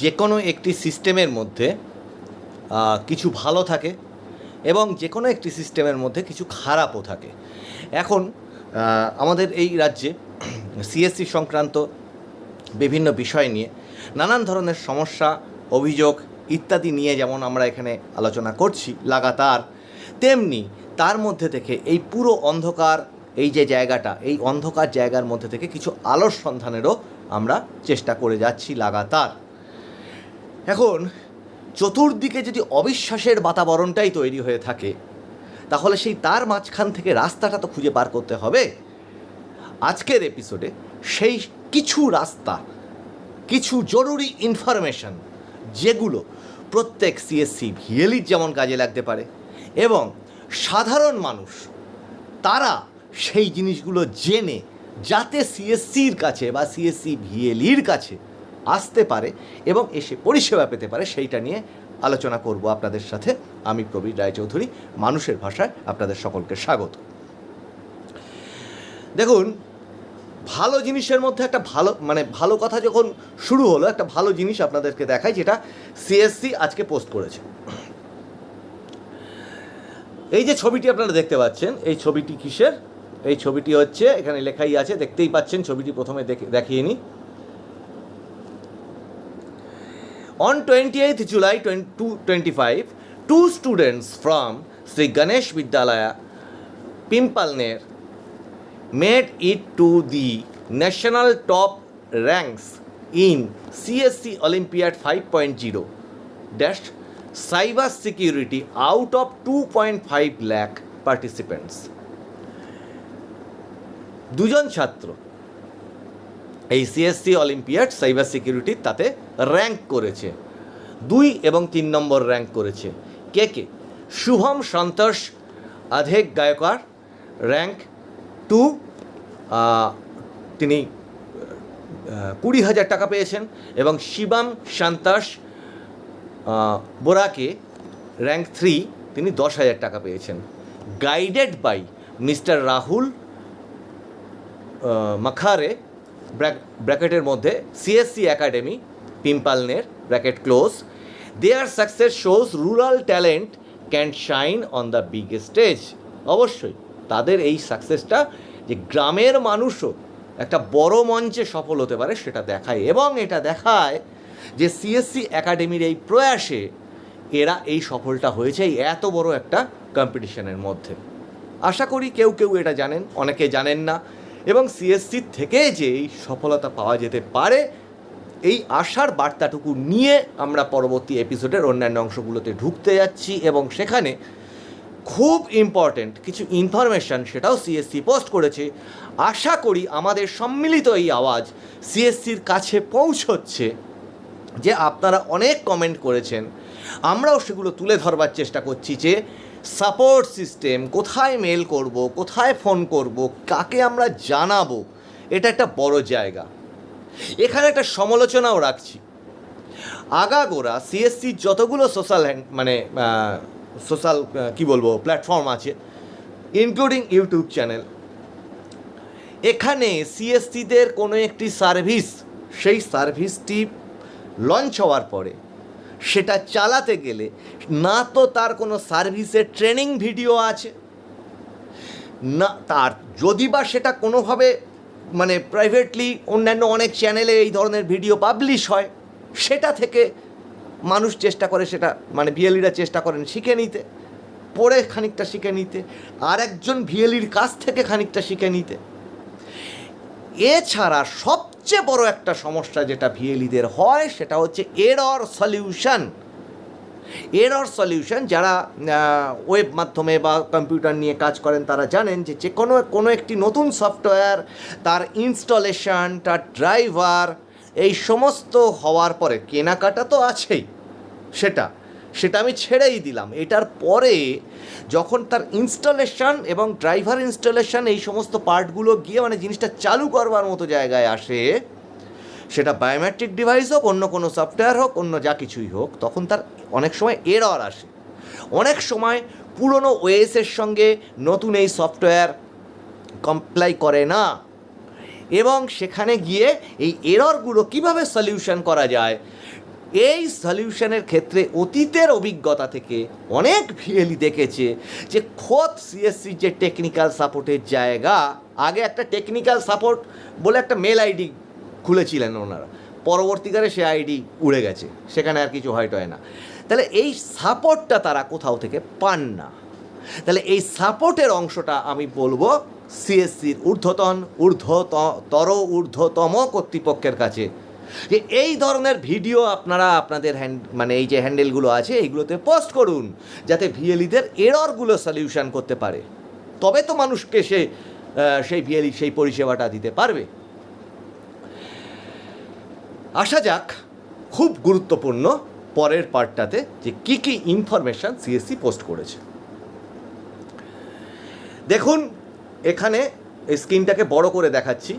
যে কোনো একটি সিস্টেমের মধ্যে কিছু ভালো থাকে এবং যে কোনো একটি সিস্টেমের মধ্যে কিছু খারাপও থাকে। এখন আমাদের এই রাজ্যে সিএসসি সংক্রান্ত বিভিন্ন বিষয় নিয়ে নানান ধরনের সমস্যা, অভিযোগ ইত্যাদি নিয়ে যেমন আমরা এখানে আলোচনা করছি লাগাতার, তেমনি তার মধ্যে থেকে এই পুরো অন্ধকার, এই যে জায়গাটা, এই অন্ধকার জায়গার মধ্যে থেকে কিছু আলোর সন্ধানেরও আমরা চেষ্টা করে যাচ্ছি লাগাতার। এখন, চতুর্দিকে যদি অবিশ্বাসের বাতাবরণটাই তৈরি হয়ে থাকে, তাহলে সেই তার মাঝখান থেকে রাস্তাটা তো খুঁজে পার করতে হবে। আজকের এপিসোডে সেই কিছু রাস্তা, কিছু জরুরি ইনফরমেশন যেগুলো প্রত্যেক সিএসসি ভিএলির যেমন কাজে লাগতে পারে এবং সাধারণ মানুষ, তারা সেই জিনিসগুলো জেনে, যাতে সিএসসির কাছে বা সিএসসি ভিএলির কাছে আসতে পারে এবং এসে পরিষেবা পেতে পারে, সেইটা নিয়ে আলোচনা করব আপনাদের সাথে। আমি প্রবীর রায়চৌধুরী, মানুষের ভাষায় আপনাদের সকলকে স্বাগত। দেখুন, ভালো জিনিসের মধ্যে একটা ভালো মানে ভালো কথা যখন শুরু হলো, একটা ভালো জিনিস আপনাদেরকে দেখায় যেটা সিএসসি আজকে পোস্ট করেছে। এই যে ছবিটি আপনারা দেখতে পাচ্ছেন, এই ছবিটি কিসের? এই ছবিটি হচ্ছে, এখানে লেখাই আছে, দেখতেই পাচ্ছেন, ছবিটি প্রথমে দেখে, দেখিয়ে নিই। On 28th July 2025, two students from Sri Ganesh Vidyalaya, Pimpalner, made it to the national top ranks in CSC Olympiad 5.0 dash cyber security out of 2.5 lakh participants. দুজন ছাত্র এই সিএসসি অলিম্পিয়াড সাইবার সিকিউরিটি তাতে rank করেছে। দুই এবং তিন নম্বর rank করেছে। কে কে? শুভম সন্তোষ আধেক গায়কার র্যাঙ্ক টু তিনি কুড়ি হাজার টাকা পেয়েছেন এবং শিবাম শান্তাস আহ, বোরাকে র্যাঙ্ক থ্রি তিনি দশ হাজার টাকা পেয়েছেন। Guided by mister Rahul Makhare ব্র্যাকেটের মধ্যে CSC academy পিম্পালনের bracket close their success shows rural talent can shine on the big stage অবশ্যই, তাদের এই সাকসেসটা যে গ্রামের মানুষও একটা বড় মঞ্চে সফল হতে পারে সেটা দেখায়। এবং এটা দেখায় যে সিএসসি একাডেমির এই প্রয়াসে এরা এই সফলটা হয়েছে এই এত বড় একটা কম্পিটিশনের মধ্যে। আশা করি কেউ কেউ এটা জানেন, অনেকে জানেন না। এবং সিএসসি থেকে যে এই সফলতা পাওয়া যেতে পারে, এই আশার বার্তাটুকু নিয়ে আমরা পরবর্তী এপিসোডের অন্যান্য অংশগুলোতে ঢুকতে যাচ্ছি এবং সেখানে খুব ইম্পর্ট্যান্ট কিছু ইনফরমেশন সেটাও সিএসসি পোস্ট করেছে। আশা করি আমাদের সম্মিলিত এই আওয়াজ সিএসসির কাছে পৌঁছচ্ছে যে আপনারা অনেক কমেন্ট করেছেন। আমরাও সেগুলো তুলে ধরবার চেষ্টা করছি যে সাপোর্ট সিস্টেম কোথায় মেল করব, কোথায় ফোন করব, কাকে আমরা জানাব, এটা একটা বড় জায়গা। এখানে একটা সমালোচনাও রাখছি। আগাগোড়া সিএসসির যতগুলো সোশ্যাল মানে সোশ্যাল কি বলব প্ল্যাটফর্ম আছে ইনক্লুডিং ইউটিউব চ্যানেল এখানে সিএসসিদের কোনো একটি সার্ভিস সেই সার্ভিসটি লঞ্চ হওয়ার পরে সেটা চালাতে গেলে না তো তার কোনো সার্ভিসের ট্রেনিং ভিডিও আছে, না তার যদি বা সেটা কোনোভাবে মানে প্রাইভেটলি অন্যান্য অনেক চ্যানেলে এই ধরনের ভিডিও পাবলিশ হয়, সেটা থেকে মানুষ চেষ্টা করে সেটা মানে ভিএলিরা চেষ্টা করেন শিখে নিতে পড়ে খানিকটা শিখে নিতে, আর একজন ভিএলির কাছ থেকে খানিকটা শিখে নিতে। এছাড়া সবচেয়ে বড় একটা সমস্যা যেটা ভিএলিদের হয়, সেটা হচ্ছে এরর সলিউশন এরর সলিউশন যারা ওয়েব মাধ্যমে বা কম্পিউটার নিয়ে কাজ করেন, তারা জানেন যে যে কোনো কোনো একটি নতুন সফটওয়্যার তার ইনস্টলেশন তার ড্রাইভার এই সমস্ত হওয়ার পরে কেনাকাটা তো আছেই, সেটা। সেটা আমি ছেড়েই দিলাম। এটার পরে যখন তার ইনস্টলেশন এবং ড্রাইভার ইনস্টলেশন এই সমস্ত পার্টগুলো গিয়ে মানে জিনিসটা চালু করবার মতো জায়গায় আসে, সেটা বায়োমেট্রিক ডিভাইস হোক, অন্য কোনো সফটওয়্যার হোক, অন্য যা কিছুই হোক, তখন তার অনেক সময় এরর আসে। অনেক সময় পুরনো ওএসের সঙ্গে নতুন এই সফটওয়্যার কমপ্লাই করে না এবং সেখানে গিয়ে এই এররগুলো কীভাবে সলিউশন করা যায় এই সলিউশনের ক্ষেত্রে অতীতের অভিজ্ঞতা থেকে অনেক ভিএলই দেখেছে যে খোদ সিএসসি যে টেকনিক্যাল সাপোর্টের জায়গা, আগে একটা টেকনিক্যাল সাপোর্ট বলে একটা মেল আইডি খুলেছিলেন ওনারা। পরবর্তীকালে সে আইডি উড়ে গেছে, সেখানে আর কিছু হয়তো হয় না। তাহলে এই সাপোর্টটা তারা কোথাও থেকে পান না। তাহলে এই সাপোর্টের অংশটা আমি বলব সিএসসির ঊর্ধ্বতন ঊর্ধ্বতর ঊর্ধ্বতম কর্তৃপক্ষের কাছে যে এই ধরনের ভিডিও আপনারা আপনাদের হ্যান্ড মানে এই যে হ্যান্ডেলগুলো আছে, এইগুলোতে পোস্ট করুন, যাতে ভিএলিদের এররগুলো সলিউশন করতে পারে। তবে তো মানুষকে সে সেই ভিএলি সেই পরিষেবাটা দিতে পারবে। আসা যাক, খুব গুরুত্বপূর্ণ পরের পার্টটাতে যে কী কী ইনফরমেশান সিএসসি পোস্ট করেছে। দেখুন, এখানে এই স্ক্রিনটাকে বড় করে দেখাচ্ছি।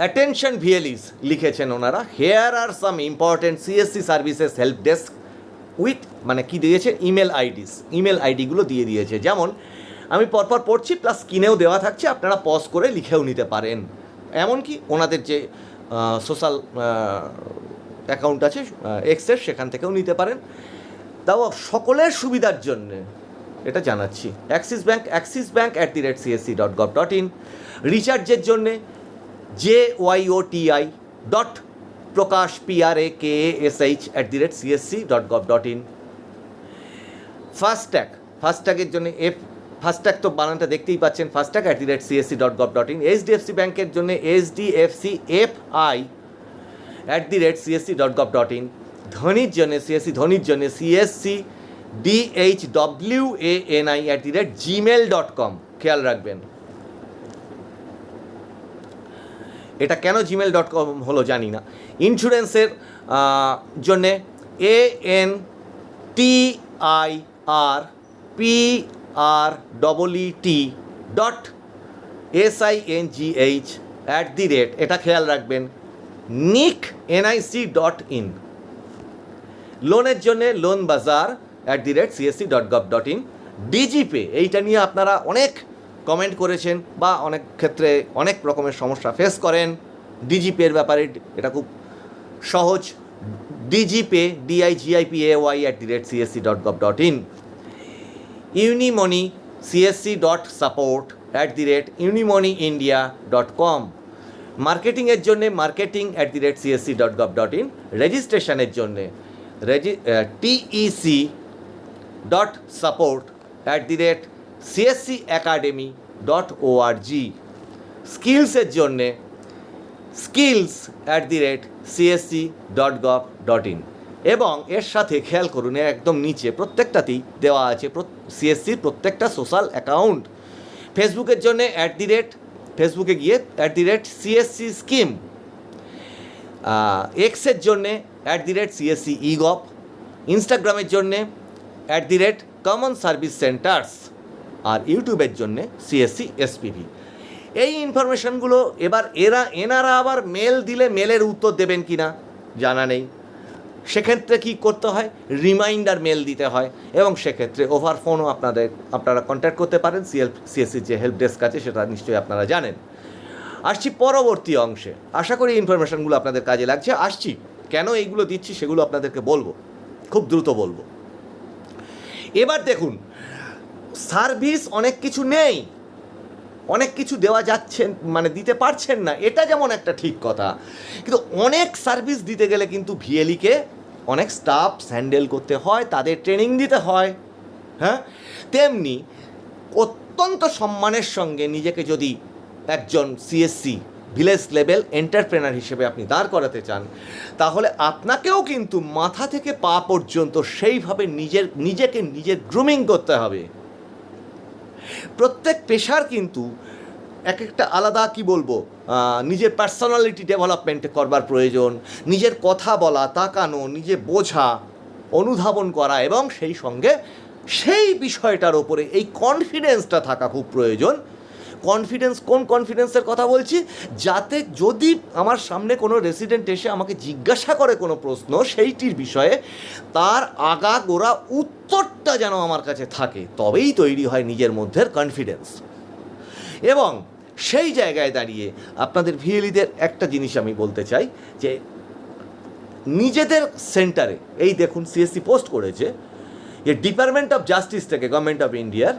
অ্যাটেনশন ভিএলিস লিখেছেন ওনারা। Here are some important CSC services help desk with মানে কি দিয়েছে? ইমেল আইডিস ইমেল আইডিগুলো দিয়ে দিয়েছে। যেমন, আমি পরপর পড়ছি প্লাস স্ক্রিনেও দেওয়া থাকছে, আপনারা পজ করে লিখেও নিতে পারেন। এমনকি ওনাদের যে সোশ্যাল অ্যাকাউন্ট আছে এক্সের সেখান থেকেও নিতে পারেন। তাও সকলের সুবিধার জন্য এটা জানাচ্ছি। Axis bank Axis bank at the rate CSC dot gov dot in রিচার্জের জন্যে J Y dot Prakash P R A K S H at the rate CSC dot gov dot in FASTag ফাস্ট্যাগের জন্য F FASTag তো বানানটা দেখতেই পাচ্ছেন FASTag at the rate CSC dot gov dot in HDFC ব্যাঙ্কের জন্য HDFC F I at the rate CSC dot gov dot in ধনির জন্য CSC ধনির জন্য CSC DH W A N I at the rate Gmail dot com খেয়াল রাখবেন। এটা কেন জিমেল ডট কম হলো জানি না। ইন্স্যুরেন্সের জন্যে A N T I R P R double E T dot S I N G H at the rate এটা খেয়াল রাখবেন নিক এনআইসি ডট ইন লোনের জন্য loan Bazaar at the rate CSC dot gov dot in DigiPay এইটা নিয়ে আপনারা অনেক কমেন্ট করেছেন বা অনেক ক্ষেত্রে অনেক রকমের সমস্যা ফেস করেন। ডিজিপের ব্যাপারে এটা খুব সহজ। DigiPay DIGIP A Y at the rate CSC dot gov dot in Unimoni CSC dot support at the rate Unimoni India dot com মার্কেটিংয়ের জন্যে marketing at the rate CSC dot gov dot in রেজিস্ট্রেশনের জন্যে regi TEC dot support at the rate CSC academy dot ORG স্কিলসের জন্যে skills at the rate CSC dot gov dot in এবং এর সাথে খেয়াল করুন একদম নিচে প্রত্যেকটাতেই দেওয়া আছে সিএসসির প্রত্যেকটা সোশ্যাল অ্যাকাউন্ট ফেসবুকের জন্য অ্যাট দি রেট ফেসবুকে গিয়ে at the rate CSC scheme এক্সের জন্যে at the rate CSC egov ইনস্টাগ্রামের জন্যে at the rate common service centres আর ইউটিউবের জন্যে সিএসসি এসপিভি এই ইনফরমেশনগুলো এবার এরা, এনারা আবার মেল দিলে মেলের উত্তর দেবেন কি না, জানা নেই। সেক্ষেত্রে কী করতে হয়? রিমাইন্ডার মেল দিতে হয় এবং সেক্ষেত্রে ওভার ফোনও আপনাদের, আপনারা কন্ট্যাক্ট করতে পারেন। সিএল সিএসসির যে হেল্প ডেস্ক আছে সেটা নিশ্চয়ই আপনারা জানেন। আসছি পরবর্তী অংশে। আশা করি ইনফরমেশনগুলো আপনাদের কাজে লাগছে। আসছি। কেন এইগুলো দিচ্ছি সেগুলো আপনাদেরকে বলব। খুব দ্রুত বলব। এবার দেখুন সার্ভিস অনেক কিছু নেই। অনেক কিছু দেওয়া যাচ্ছে মানে দিতে পারছেন না। এটা যেমন একটা ঠিক কথা। কিন্তু অনেক সার্ভিস দিতে গেলে কিন্তু ভিএলিকে অনেক স্টাফ হ্যান্ডেল করতে হয়, তাদের ট্রেনিং দিতে হয়। হ্যাঁ? তেমনি অত্যন্ত সম্মানের সঙ্গে নিজেকে যদি একজন সিএসসি ভিলেজ লেভেল এন্টারপ্রেনার হিসেবে আপনি দাঁড় করাতে চান, তাহলে আপনাকেও কিন্তু মাথা থেকে পা পর্যন্ত সেইভাবে নিজের, নিজেকে নিজের গ্রুমিং করতে হবে। প্রত্যেক পেশার কিন্তু এক একটা আলাদা, কি বলব নিজের পার্সোনালিটি ডেভেলপমেন্ট করবার প্রয়োজন, নিজের কথা বলা, তাকানো, নিজে বোঝা, অনুধাবন করা এবং সেই সঙ্গে সেই বিষয়টার ওপরে এই কনফিডেন্সটা থাকা খুব প্রয়োজন। কনফিডেন্স কোন কনফিডেন্সের কথা বলছি? যাতে যদি আমার সামনে কোনো রেসিডেন্ট এসে আমাকে জিজ্ঞাসা করে কোনো প্রশ্ন সেইটির বিষয়ে, তার আগা গোড়া উত্তরটা যেন আমার কাছে থাকে, তবেই তৈরি হয় নিজের মধ্যে কনফিডেন্স এবং সেই জায়গায় দাঁড়িয়ে আপনাদের ভিএলিদের একটা জিনিস আমি বলতে চাই, যে নিজেদের সেন্টারে এই দেখুন সিএসসি পোস্ট করেছে যে ডিপার্টমেন্ট অফ জাস্টিস থেকে গভর্নমেন্ট অফ ইন্ডিয়ার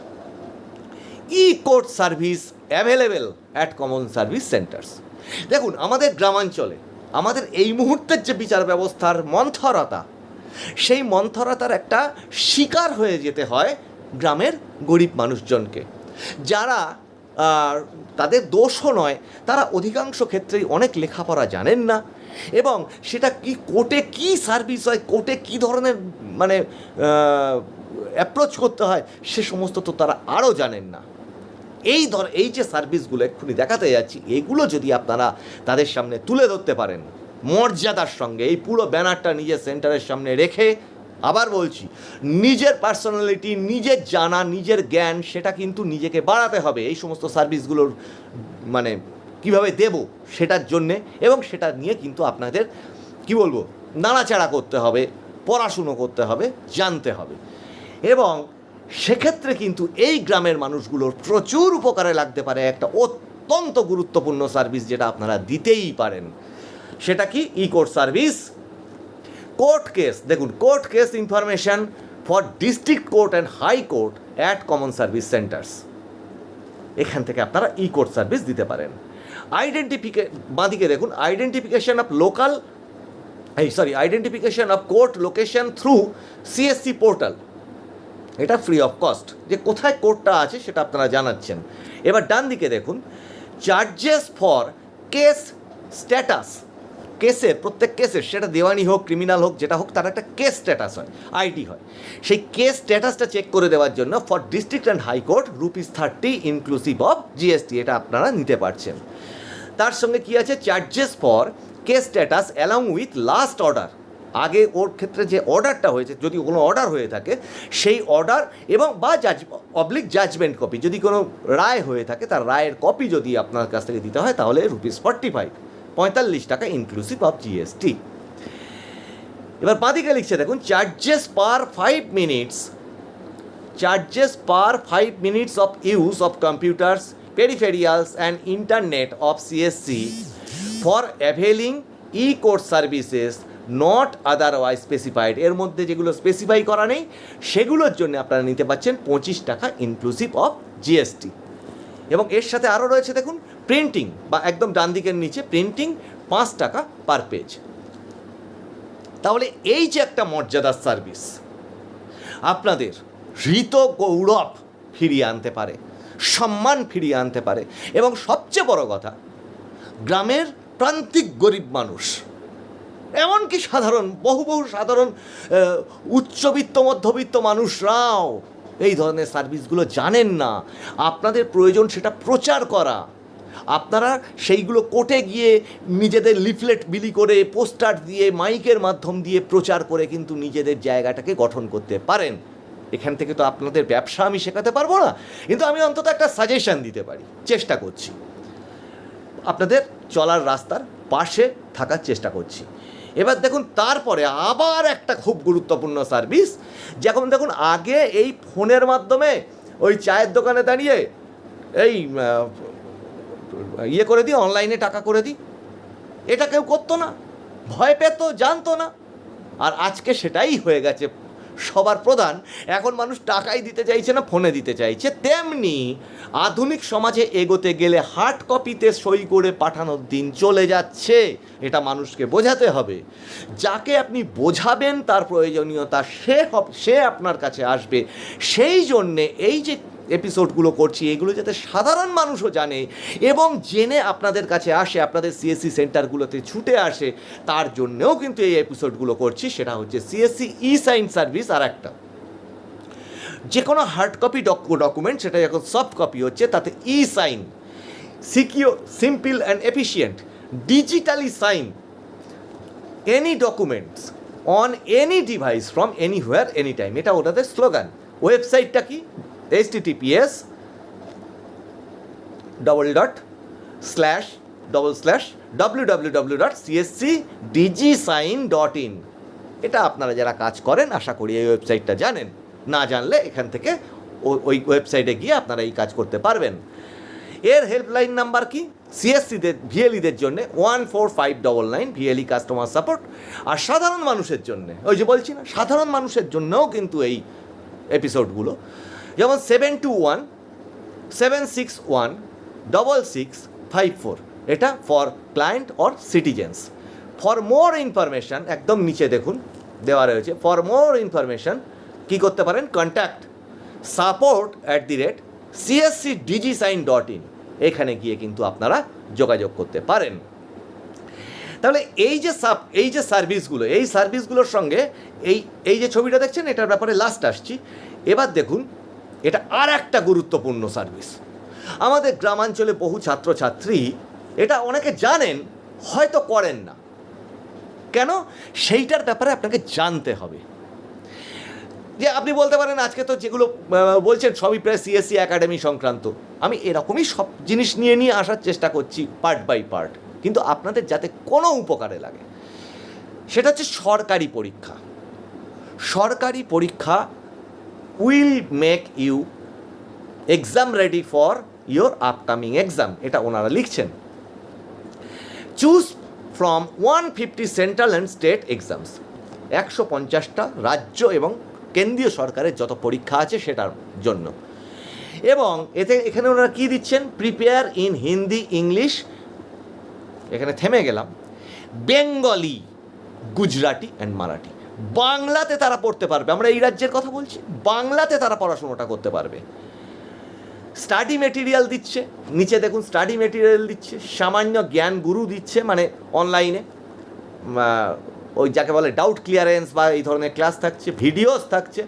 E court service available at common service centres দেখুন, আমাদের গ্রামাঞ্চলে, আমাদের এই মুহূর্তের যে বিচার ব্যবস্থার মন্থরতা, সেই মন্থরতার একটা শিকার হয়ে যেতে হয় গ্রামের গরিব মানুষজনকে। যারা তাদের দোষও নয়, তারা অধিকাংশ ক্ষেত্রেই অনেক লেখাপড়া জানেন না এবং সেটা কি কোর্টে কি সার্ভিস হয়, কোর্টে কি ধরনের মানে অ্যাপ্রোচ করতে হয়, সে সমস্ত তো তারা আরও জানেন না। এই ধর, এই যে সার্ভিসগুলো এক্ষুনি দেখাতে যাচ্ছি, এগুলো যদি আপনারা তাদের সামনে তুলে ধরতে পারেন, মর্যাদার সঙ্গে, এই পুরো ব্যানারটা নিজের সেন্টারের সামনে রেখে, আবার বলছি, নিজের পার্সোনালিটি নিজের জানা, নিজের জ্ঞান, সেটা কিন্তু নিজেকে বাড়াতে হবে এই সমস্ত সার্ভিসগুলোর মানে কীভাবে দেব সেটার জন্যে, এবং সেটা নিয়ে কিন্তু আপনাদের, কি বলব, নাড়াচাড়া করতে হবে, পড়াশুনো করতে হবে, জানতে হবে। এবং সেক্ষেত্রে কিন্তু এই গ্রামের মানুষগুলোর প্রচুর উপকারে লাগতে পারে একটা অত্যন্ত গুরুত্বপূর্ণ সার্ভিস যেটা আপনারা দিতেই পারেন। সেটা কি? E court service. Court case. দেখুন, court case information for district court and high court at common service centres. এখান থেকে আপনারা ই কোর্ট সার্ভিস দিতে পারেন। আইডেন্টিফিকে, বাঁদিকে দেখুন, আইডেন্টিফিকেশন অফ লোকাল, এই sorry, identification of court location through CSC portal. এটা ফ্রি অফ কস্ট যে কোথায় কোর্টটা আছে সেটা আপনারা জানাচ্ছেন। এবার ডান দিকে দেখুন চার্জেস ফর কেস স্ট্যাটাস কেসের, প্রত্যেক কেসের, সেটা দেওয়ানি হোক ক্রিমিনাল হোক, যেটা হোক, তার একটা কেস স্ট্যাটাস হয় আইডি হয়। সেই কেস স্ট্যাটাসটা চেক করে দেওয়ার জন্য for district and high court rupees thirty inclusive of GST এটা আপনারা নিতে পারছেন। তার সঙ্গে কি আছে? Charges for case status along with last order আগে ওর ক্ষেত্রে যে অর্ডারটা হয়েছে যদি কোনো অর্ডার হয়ে থাকে সেই অর্ডার এবং বা জাজ পাবলিক জাজমেন্ট কপি যদি কোনো রায় হয়ে থাকে তার রায়ের কপি যদি আপনার কাছ থেকে দিতে হয় তাহলে রুপিস ফর্টি ফাইভ পঁয়তাল্লিশ টাকা ইনক্লুসিভ অফ জিএসটি এবার বাঁদিকে লিখছে দেখুন charges per five minutes charges per 5 minutes of use of computers, peripherals and internet of CSC for availing e course services not otherwise specified এর মধ্যে যেগুলো স্পেসিফাই করা নেই, সেগুলোর জন্য আপনারা নিতে পাচ্ছেন পঁচিশ টাকা ইনক্লুসিভ অফ জিএসটি এবং এর সাথে আরও রয়েছে দেখুন প্রিন্টিং বা একদম ডান দিকের নিচে প্রিন্টিং পাঁচ টাকা পার পেজ তাহলে এই যে একটা মর্যাদার সার্ভিস আপনাদের হৃত গৌরব ফিরিয়ে আনতে পারে, সম্মান ফিরিয়ে আনতে পারে। এবং সবচেয়ে বড় কথা, গ্রামের প্রান্তিক গরিব মানুষ এমনকি সাধারণ, বহু বহু সাধারণ উচ্চবিত্ত, মধ্যবিত্ত মানুষরাও এই ধরনের সার্ভিসগুলো জানেন না। আপনাদের প্রয়োজন সেটা প্রচার করা। আপনারা সেইগুলো কোর্টে গিয়ে নিজেদের লিফলেট বিলি করে, পোস্টার দিয়ে, মাইকের মাধ্যম দিয়ে প্রচার করে কিন্তু নিজেদের জায়গাটাকে গঠন করতে পারেন। এখান থেকে তো আপনাদের ব্যবসা আমি শেখাতে পারব না, কিন্তু আমি অন্তত একটা সাজেশন দিতে পারি, চেষ্টা করছি। আপনাদের চলার রাস্তার পাশে থাকার চেষ্টা করছি। এবার দেখুন, তারপরে আবার একটা খুব গুরুত্বপূর্ণ সার্ভিস। যেমন দেখুন, আগে এই ফোনের মাধ্যমে ওই চায়ের দোকানে দাঁড়িয়ে এই ইয়ে করে দিই, অনলাইনে টাকা করে দিই। এটা কেউ করতো না, ভয় পেত, জানতো না। আর আজকে সেটাই হয়ে গেছে। সবার প্রধান। এখন মানুষ টাকাই দিতে চাইছে না, ফোনে দিতে চাইছে। তেমনি আধুনিক সমাজে এগোতে গেলে হার্ড কপিতে সই করে পাঠানোর দিন চলে যাচ্ছে। এটা মানুষকে বোঝাতে হবে। যাকে আপনি বোঝাবেন তার প্রয়োজনীয়তা সে সে আপনার কাছে আসবে। সেই জন্যে এই যে এপিসোডগুলো করছি, এগুলো যাতে সাধারণ মানুষও জানে এবং জেনে আপনাদের কাছে আসে, আপনাদের সিএসসি সেন্টারগুলোতে ছুটে আসে, তার জন্যেও কিন্তু এই এপিসোডগুলো করছি, সেটা হচ্ছে সিএসসি ই সাইন সার্ভিস আর একটা। যে কোনো হার্ড কপি ডকুমেন্ট সেটা যখন সফট কপি হচ্ছে, তাতে e sign secure simple and efficient digitally sign any documents on any device from anywhere any time এটা ওটাদের স্লোগান ওয়েবসাইটটা কি? H TTPS double dot slash double slash W W W dot CSC digi sign dot in এটা আপনারা যারা কাজ করেন, আশা করি এই ওয়েবসাইটটা জানেন। না জানলে এখান থেকে ওই ওয়েবসাইটে গিয়ে আপনারা এই কাজ করতে পারবেন। এর হেল্পলাইন নাম্বার কি? সিএসসিদের ভিএলইদের জন্য one four five double nine VLE customer support আর সাধারণ মানুষের জন্য, ওই যে বলছি না, সাধারণ মানুষের জন্যও কিন্তু এই এপিসোডগুলো যেমন seven two one seven six one double six five four এটা for client or citizens for more information একদম নিচে দেখুন, দেওয়া রয়েছে। ফর মোর ইনফরমেশান কী করতে পারেন? Contact support at the rate CSC digi sign dot in এখানে গিয়ে কিন্তু আপনারা যোগাযোগ করতে পারেন। তাহলে এই যে সাপ এই যে সার্ভিসগুলো এই সার্ভিসগুলোর সঙ্গে এই এই যে ছবিটা দেখছেন, এটার ব্যাপারে লাস্ট আসছি। এবার দেখুন এটা আর একটা গুরুত্বপূর্ণ সার্ভিস। আমাদের গ্রামাঞ্চলে বহু ছাত্রছাত্রী এটা অনেকে জানেন, হয়তো করেন না। কেন? সেইটার ব্যাপারে আপনাকে জানতে হবে। যে আপনি বলতে পারেন, আজকে তো যেগুলো বলছেন, সবই প্রায় সিএসসি একাডেমি সংক্রান্ত। আমি এরকমই সব জিনিস নিয়ে নিয়ে আসার চেষ্টা করছি পার্ট বাই পার্ট কিন্তু আপনাদের যাতে কোনো উপকারে লাগে, সেটা হচ্ছে Sarkari Pariksha. Sarkari Pariksha will make you exam ready for your upcoming exam এটা ওনারা লিখছেন। Choose from one fifty central and state exams একশো পঞ্চাশটা রাজ্য এবং কেন্দ্রীয় সরকারের যত পরীক্ষা আছে সেটার জন্য। এবং এতে এখানে ওনারা কী দিচ্ছেন? প্রিপেয়ার ইন হিন্দি ইংলিশ এখানে থেমে গেলাম। বেঙ্গলি গুজরাটি অ্যান্ড মারাঠি বাংলাতে তারা পড়তে পারবে। আমরা এই রাজ্যের কথা বলছি, বাংলাতে তারা পড়াশোনাটা করতে পারবে। স্টাডি মেটেরিয়াল দিচ্ছে, নিচে দেখুন স্টাডি মেটেরিয়াল দিচ্ছে, সামান্য জ্ঞান গুরু দিচ্ছে মানে অনলাইনে ওই যাকে বলে ডাউট ক্লিয়ারেন্স বা এই ধরনের ক্লাস থাকছে ভিডিওস থাকছে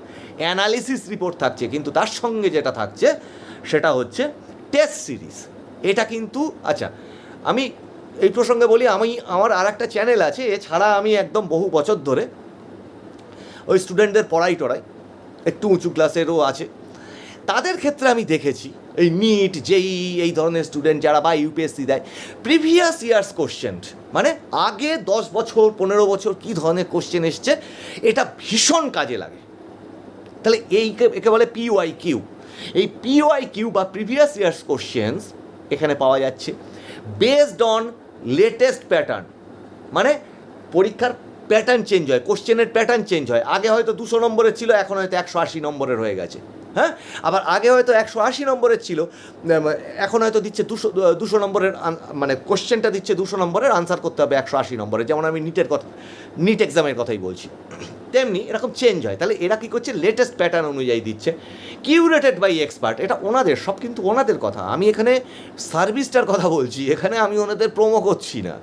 অ্যানালিসিস রিপোর্ট থাকছে, কিন্তু তার সঙ্গে যেটা থাকছে, সেটা হচ্ছে টেস্ট সিরিজ এটা কিন্তু আচ্ছা আমি এই প্রসঙ্গে বলি, আমি, আমার আর একটা চ্যানেল আছে, এছাড়া আমি একদম বহু বছর ধরে ওই স্টুডেন্টদের পড়াই টড়াই। একটু উঁচু ক্লাসেরও আছে। তাদের ক্ষেত্রে আমি দেখেছি, এই নিট জেই এই ধরনের স্টুডেন্ট যারা বা ইউপিএসসি দেয় প্রিভিয়াস ইয়ার্স কোশ্চেন মানে আগে দশ বছর, পনেরো বছর কী ধরনের কোশ্চেন এসছে, এটা ভীষণ কাজে লাগে। তাহলে এই একে বলে পিওয়াই কিউ এই পিওয়াই কিউ বা প্রিভিয়াস ইয়ার্স কোশ্চেন্স এখানে পাওয়া যাচ্ছে বেসড অন লেটেস্ট প্যাটার্ন মানে পরীক্ষার প্যাটার্ন চেঞ্জ হয় কোশ্চেনের প্যাটার্ন চেঞ্জ হয়। আগে হয়তো দুশো নম্বরের ছিল, এখন হয়তো একশো আশি নম্বরের হয়ে গেছে। হ্যাঁ? আবার আগে হয়তো একশো আশি নম্বরের ছিল এখন হয়তো দিচ্ছে দুশো দুশো নম্বরের মানে কোশ্চেনটা দিচ্ছে দুশো নম্বরের আনসার করতে হবে একশো আশি নম্বরের। যেমন আমি নিটের কথা নিট এক্সামের কথাই বলছি। তেমনি এরকম চেঞ্জ হয়। তাহলে এরা কী করছে? লেটেস্ট প্যাটার্ন অনুযায়ী দিচ্ছে। কিউরেটেড বাই এক্সপার্ট এটা ওনাদের, সব কিন্তু ওনাদের কথা। আমি এখানে সার্ভিসটার কথা বলছি, এখানে আমি ওনাদের প্রোমো করছি না।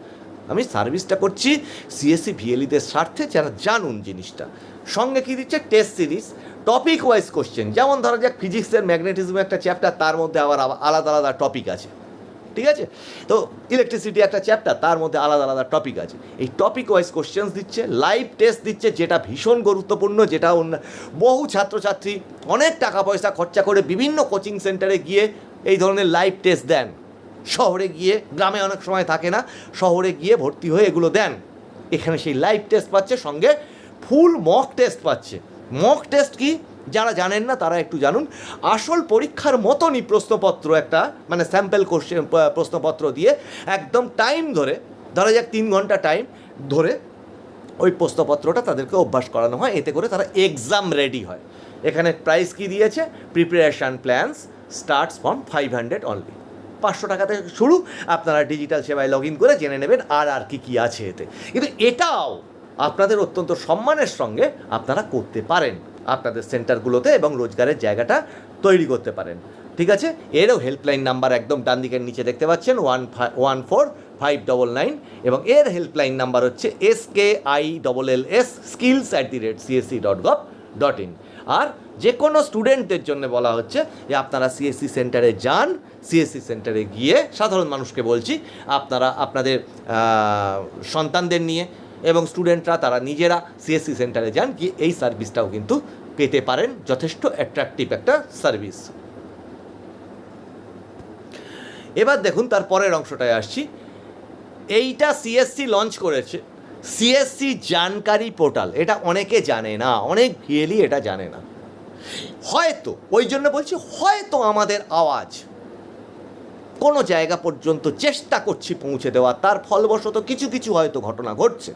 আমি সার্ভিসটা করছি সিএসসি ভিএলিদের স্বার্থে, যারা জানুন জিনিসটা। সঙ্গে কী দিচ্ছে? Test series topic wise question যেমন ধরা যাক ফিজিক্সের ম্যাগনেটিজম একটা চ্যাপ্টার তার মধ্যে আবার আবার আলাদা আলাদা টপিক আছে। ঠিক আছে? তো ইলেকট্রিসিটি একটা চ্যাপ্টার তার মধ্যে আলাদা আলাদা টপিক আছে। এই টপিক ওয়াইজ কোশ্চেন্স দিচ্ছে লাইভ টেস্ট দিচ্ছে, যেটা ভীষণ গুরুত্বপূর্ণ, যেটা অন্য বহু ছাত্রছাত্রী অনেক টাকা পয়সা খরচা করে বিভিন্ন কোচিং সেন্টারে গিয়ে এই ধরনের লাইভ টেস্ট দেন। শহরে গিয়ে, গ্রামে অনেক সময় থাকে না, শহরে গিয়ে ভর্তি হয়ে এগুলো দেন। এখানে সেই লাইভ টেস্ট পাচ্ছে, সঙ্গে ফুল মক টেস্ট পাচ্ছে। মক টেস্ট কি? যারা জানেন না, তারা একটু জানুন। আসল পরীক্ষার মতনই প্রশ্নপত্র একটা মানে স্যাম্পেল কোশ্চেন প্রশ্নপত্র দিয়ে একদম টাইম ধরে, ধরা যাক তিন ঘণ্টা টাইম ধরে ওই প্রশ্নপত্রটা তাদেরকে অভ্যাস করানো হয়। এতে করে তারা এক্সাম রেডি হয়। এখানে প্রাইস কি দিয়েছে? Preparation plans starts from five hundred only পাঁচশো টাকা থেকে শুরু। আপনারা ডিজিটাল সেবায় লগ ইন করে জেনে নেবেন আর আর কি কী আছে এতে। কিন্তু এটাও আপনাদের অত্যন্ত সম্মানের সঙ্গে আপনারা করতে পারেন। আপনাদের সেন্টারগুলোতে এবং রোজগারের জায়গাটা তৈরি করতে পারেন। ঠিক আছে? এরও হেল্পলাইন নাম্বার একদম ডান দিকের নিচে দেখতে পাচ্ছেন one one four five double nine এবং এর হেল্পলাইন নাম্বার হচ্ছে S K I double L S skills at the rate CSC dot gov dot in আর যে কোনো স্টুডেন্টদের জন্য বলা হচ্ছে যে আপনারা সিএসসি সেন্টারে যান সিএসসি সেন্টারে গিয়ে সাধারণ মানুষকে বলছি, আপনারা আপনাদের সন্তানদের নিয়ে এবং স্টুডেন্টরা তারা নিজেরা সিএসসি সেন্টারে যান, গিয়ে এই সার্ভিসটাও কিন্তু পেতে পারেন। যথেষ্ট অ্যাট্রাকটিভ একটা সার্ভিস এবার দেখুন, তার পরের অংশটায় আসছি। এইটা সিএসসি লঞ্চ করেছে। সিএসসি জানকারি পোর্টাল, এটা অনেকে জানে না, অনেক ভিএলই এটা জানে না। হয়তো, ওই জন্য বলছি হয়তো আমাদের আওয়াজ কোনো জায়গা পর্যন্ত চেষ্টা করছি পৌঁছে দেওয়া, তার ফলবশত কিছু কিছু হয়তো ঘটনা ঘটছে।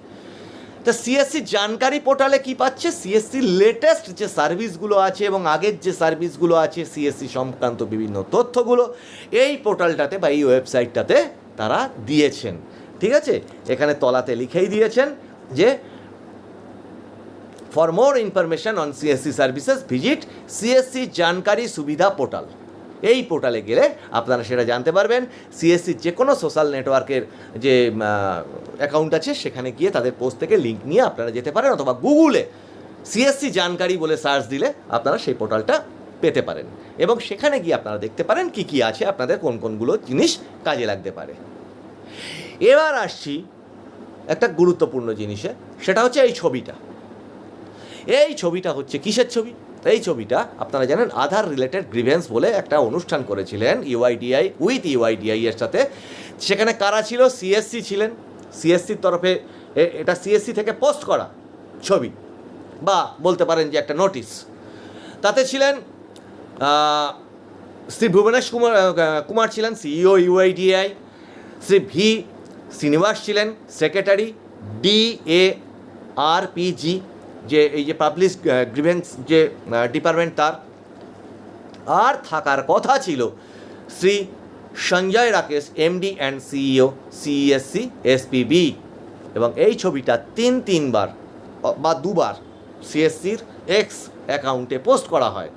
তা সিএসসি জানকারি পোর্টালে কি পাচ্ছে? সিএসসি লেটেস্ট যে সার্ভিসগুলো আছে এবং আগের যে সার্ভিসগুলো আছে সিএসসি সংক্রান্ত বিভিন্ন তথ্যগুলো, এই পোর্টালটাতে বা এই ওয়েবসাইটটাতে তারা দিয়েছেন। ঠিক আছে? এখানে তলাতে লিখেই দিয়েছেন যে for more information on CSC services visit CSC Jankari Suvidha portal এই পোর্টালে গেলে আপনারা সেটা জানতে পারবেন। সিএসসির যে কোনো সোশ্যাল নেটওয়ার্কের যে অ্যাকাউন্ট আছে, সেখানে গিয়ে তাদের পোস্ট থেকে লিঙ্ক নিয়ে আপনারা যেতে পারেন অথবা গুগলে সিএসসি জানকারি বলে সার্চ দিলে আপনারা সেই পোর্টালটা পেতে পারেন। এবং সেখানে গিয়ে আপনারা দেখতে পারেন কি কি আছে, আপনাদের কোন কোনগুলো জিনিস কাজে লাগতে পারে। এবার আসছি একটা গুরুত্বপূর্ণ জিনিসে, সেটা হচ্ছে এই ছবিটা। এই ছবিটা হচ্ছে কিসের ছবি? এই ছবিটা আপনারা জানেন আধার রিলেটেড গ্রিভেন্স বলে একটা অনুষ্ঠান করেছিলেন ইউআইডিআই উইথ ইউআইডিআই এর সাথে। সেখানে কারা ছিল? সিএসসি ছিলেন। সিএসসির তরফে এটা সিএসসি থেকে পোস্ট করা ছবি বা বলতে পারেন যে একটা নোটিশ তাতে ছিলেন শ্রী ভুবনেশ কুমার কুমার ছিলেন CEO UIDAI Shri V Srinivas ছিলেন secretary D A R PG যে এই যে পাবলিশ গ্রিভেন্স যে ডিপার্টমেন্ট তার, আর থাকার কথা ছিল Shri Sanjay Rakesh MD and CEO CSC SPV এবং এই ছবিটা তিন, তিনবার বা দুবার সিএসসির এক্স অ্যাকাউন্টে পোস্ট করা হয়।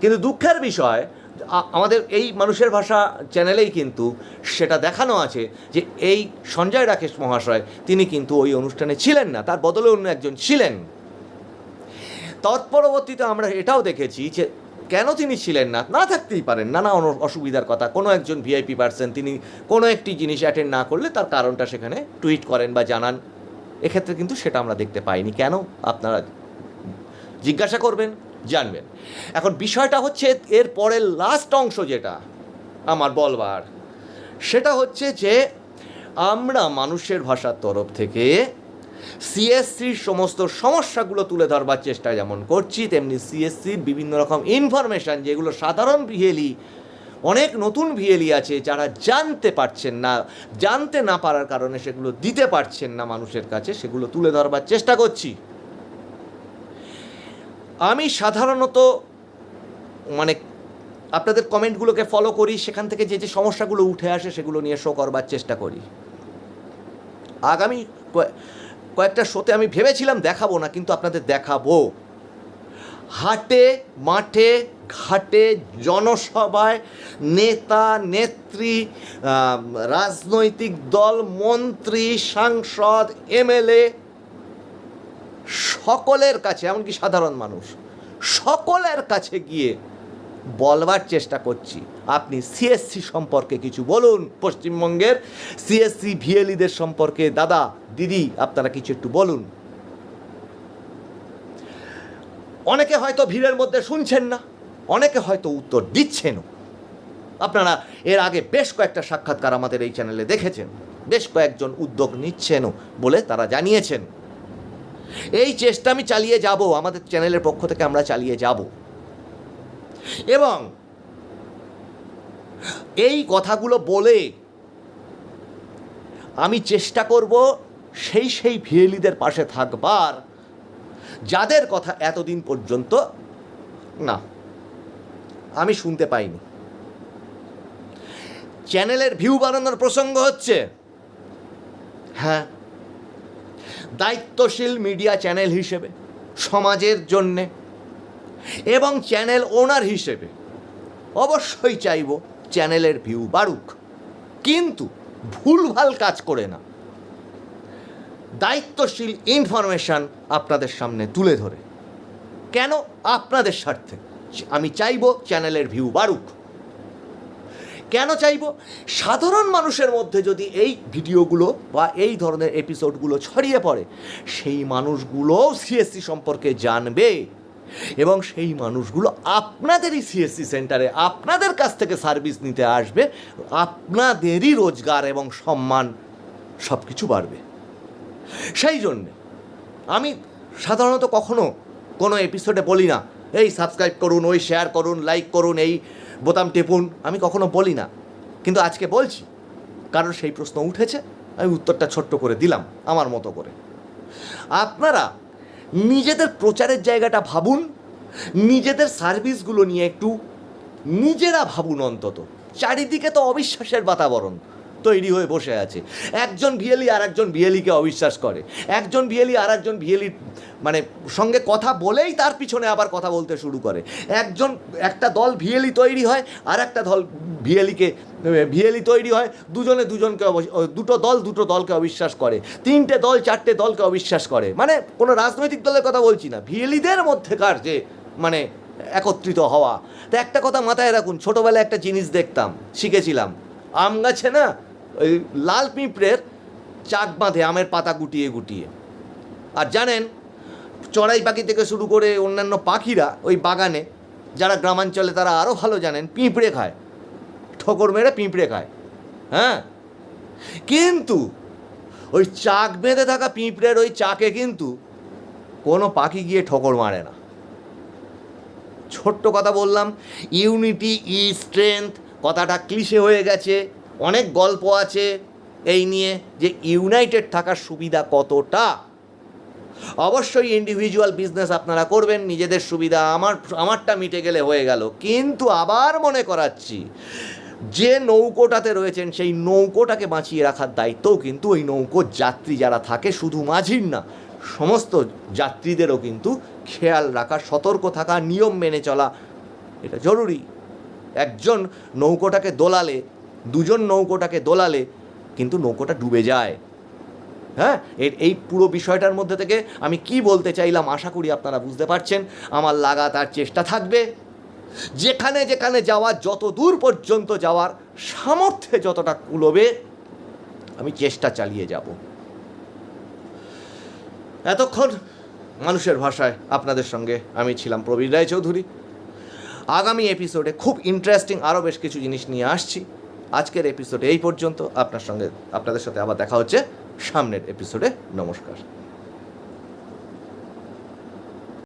কিন্তু দুঃখের বিষয় আমাদের এই মানুষের ভাষা চ্যানেলেই কিন্তু সেটা দেখানো আছে যে এই সঞ্জয় রাকেশ মহাশয়, তিনি কিন্তু ওই অনুষ্ঠানে ছিলেন না, তার বদলে অন্য একজন ছিলেন। তৎপরবর্তীতে আমরা এটাও দেখেছি যে কেন তিনি ছিলেন না? না থাকতেই পারেন। নানা অসুবিধার কথা। কোনো একজন ভিআইপি পার্সন তিনি কোনো একটি জিনিস অ্যাটেন্ড না করলে তার কারণটা সেখানে টুইট করেন বা জানান। এক্ষেত্রে কিন্তু সেটা আমরা দেখতে পাইনি। কেন? আপনারা জিজ্ঞাসা করবেন, জানবেন। এখন বিষয়টা হচ্ছে এর পরের লাস্ট অংশ যেটা আমার বলবার, সেটা হচ্ছে যে আমরা মানুষের ভাষার তরফ থেকে সিএসসির সমস্ত সমস্যাগুলো তুলে ধরবার চেষ্টা যেমন করছি, তেমনি সিএসসির বিভিন্ন রকম ইনফরমেশান যেগুলো সাধারণ ভিএলি অনেক নতুন ভিএলি আছে যারা জানতে পারছেন না, জানতে না পারার কারণে সেগুলো দিতে পারছেন না মানুষের কাছে, সেগুলো তুলে ধরবার চেষ্টা করছি। আমি সাধারণত মানে আপনাদের কমেন্টগুলোকে ফলো করি, সেখান থেকে যে যে সমস্যাগুলো উঠে আসে সেগুলো নিয়ে শো করবার চেষ্টা করি। আগামী কয়েকটা শোতে আমি ভেবেছিলাম দেখাবো না, কিন্তু আপনাদের দেখাবো। হাটে, মাঠে, ঘাটে, জনসভায় নেতা, নেত্রী রাজনৈতিক দল, মন্ত্রী, সাংসদ, এমএলএ, সকলের কাছে, এমনকি সাধারণ মানুষ, সকলের কাছে গিয়ে বলবার চেষ্টা করছি। আপনি সিএসসি সম্পর্কে কিছু বলুন পশ্চিমবঙ্গের। সিএসসি ভিএলিদের সম্পর্কে। দাদা, দিদি, আপনারা কিছু একটু বলুন। অনেকে হয়তো ভিড়ের মধ্যে শুনছেন না, অনেকে হয়তো উত্তর দিচ্ছেনও। আপনারা এর আগে বেশ কয়েকটা সাক্ষাৎকার আমাদের এই চ্যানেলে দেখেছেন, বেশ কয়েকজন উদ্যোগ নিচ্ছেনও বলে তারা জানিয়েছেন। এই চেষ্টা আমি চালিয়ে যাব, আমাদের চ্যানেলের পক্ষ থেকে আমরা চালিয়ে যাব। এবং এই কথাগুলো বলে আমি চেষ্টা করব সেই সেই ভিএলিদের পাশে থাকবার, যাদের কথা এতদিন পর্যন্ত না, আমি শুনতে পাইনি। চ্যানেলের ভিউ বাড়ানোর প্রসঙ্গ হচ্ছে হ্যাঁ দায়িত্বশীল মিডিয়া চ্যানেল হিসেবে, সমাজের জন্যে এবং চ্যানেল ওনার হিসেবে। অবশ্যই চাইব চ্যানেলের ভিউ বাড়ুক। কিন্তু ভুলভাল কাজ করে না। দায়িত্বশীল ইনফরমেশান আপনাদের সামনে তুলে ধরে। কেন আপনাদের স্বার্থে? আমি চাইব চ্যানেলের ভিউ বাড়ুক। কেন চাইব? সাধারণ মানুষের মধ্যে যদি এই ভিডিওগুলো বা এই ধরনের এপিসোডগুলো ছড়িয়ে পড়ে, সেই মানুষগুলোও সিএসসি সম্পর্কে জানবে। এবং সেই মানুষগুলো আপনাদেরই সিএসসি সেন্টারে আপনাদের কাছ থেকে সার্ভিস নিতে আসবে, আপনাদেরই রোজগার এবং সম্মান সব কিছু বাড়বে। সেই জন্যে আমি সাধারণত কখনো কোনো এপিসোডে বলি না, এই সাবস্ক্রাইব করুন, ওই শেয়ার করুন লাইক করুন, এই বোতাম টিপুন। আমি কখনো বলি না। কিন্তু আজকে বলছি, কারণ সেই প্রশ্ন উঠেছে, আমি উত্তরটা ছোট্ট করে দিলাম, আমার মতো করে। আপনারা নিজেদের প্রচারের জায়গাটা ভাবুন, নিজেদের সার্ভিসগুলো নিয়ে একটু নিজেরা ভাবুন অন্তত। চারিদিকে তো অবিশ্বাসের বাতাবরণ। তৈরি হয়ে বসে আছে। একজন ভিয়েলি আর একজন ভিয়েলিকে অবিশ্বাস করে। একজন ভিয়েলি আর একজন ভিয়েলি মানে সঙ্গে কথা বলেই তার পিছনে আবার কথা বলতে শুরু করে। একজন, একটা দল ভিয়েলি তৈরি হয় আর একটা দল ভিয়েলিকে ভিয়েলি তৈরি হয়, দুজনে দুজনকে দুটো দল দুটো দলকে অবিশ্বাস করে। তিনটে দল চারটে দলকে অবিশ্বাস করে। মানে কোনো রাজনৈতিক দলের কথা বলছি না। ভিয়েলিদের মধ্যেকার যে মানে একত্রিত হওয়া। তা একটা কথা মাথায় রাখুন, ছোটোবেলায় একটা জিনিস দেখতাম, শিখেছিলাম। আম গাছে না ওই লাল পিঁপড়ের চাক বাঁধে, আমের পাতা গুটিয়ে গুটিয়ে। আর জানেন, চড়াই পাখি থেকে শুরু করে অন্যান্য পাখিরা ওই বাগানে, যারা গ্রামাঞ্চলে তারা আরও ভালো জানেন, পিঁপড়ে খায়। ঠোকর মেরে পিঁপড়ে খায়। হ্যাঁ? কিন্তু ওই চাক বেঁধে থাকা পিঁপড়ের ওই চাকে কিন্তু কোনো পাখি গিয়ে ঠোকর মারে না। ছোট্ট কথা বললাম, ইউনিটি ই স্ট্রেংথ, কথাটা ক্লিশে হয়ে গেছে। অনেক গল্প আছে এই নিয়ে যে ইউনাইটেড থাকার সুবিধা কতটা? অবশ্যই ইন্ডিভিজুয়াল বিজনেস আপনারা করবেন, নিজেদের সুবিধা আমার, আমারটা মিটে গেলে হয়ে গেল। কিন্তু আবার মনে করাচ্ছি, যে নৌকোটাতে রয়েছেন সেই নৌকোটাকে বাঁচিয়ে রাখার দায়িত্বও কিন্তু ওই নৌকোর যাত্রী যারা থাকে শুধু মাঝির না, সমস্ত যাত্রীদেরও কিন্তু খেয়াল রাখা, সতর্ক থাকা, নিয়ম মেনে চলা, এটা জরুরি। একজন নৌকোটাকে দোলালে দুজন নৌকোটাকে দোলালে, কিন্তু নৌকোটা ডুবে যায়। হ্যাঁ? এর এই পুরো বিষয়টার মধ্যে থেকে আমি কি বলতে চাইলাম আশা করি আপনারা বুঝতে পারছেন। আমার লাগাতার চেষ্টা থাকবে। যেখানে যেখানে যাওয়ার, যত দূর পর্যন্ত যাওয়ার সামর্থ্যে যতটা কুলোবে, আমি চেষ্টা চালিয়ে যাব। এতক্ষণ মানুষের ভাষায় আপনাদের সঙ্গে আমি ছিলাম প্রবীর রায়চৌধুরী। আগামী এপিসোডে খুব ইন্টারেস্টিং আরও বেশ কিছু জিনিস নিয়ে আসছি। আজকের এপিসোডে এই পর্যন্ত। আপনার সঙ্গে আপনাদের সাথে আবার দেখা হচ্ছে সামনের এপিসোডে নমস্কার।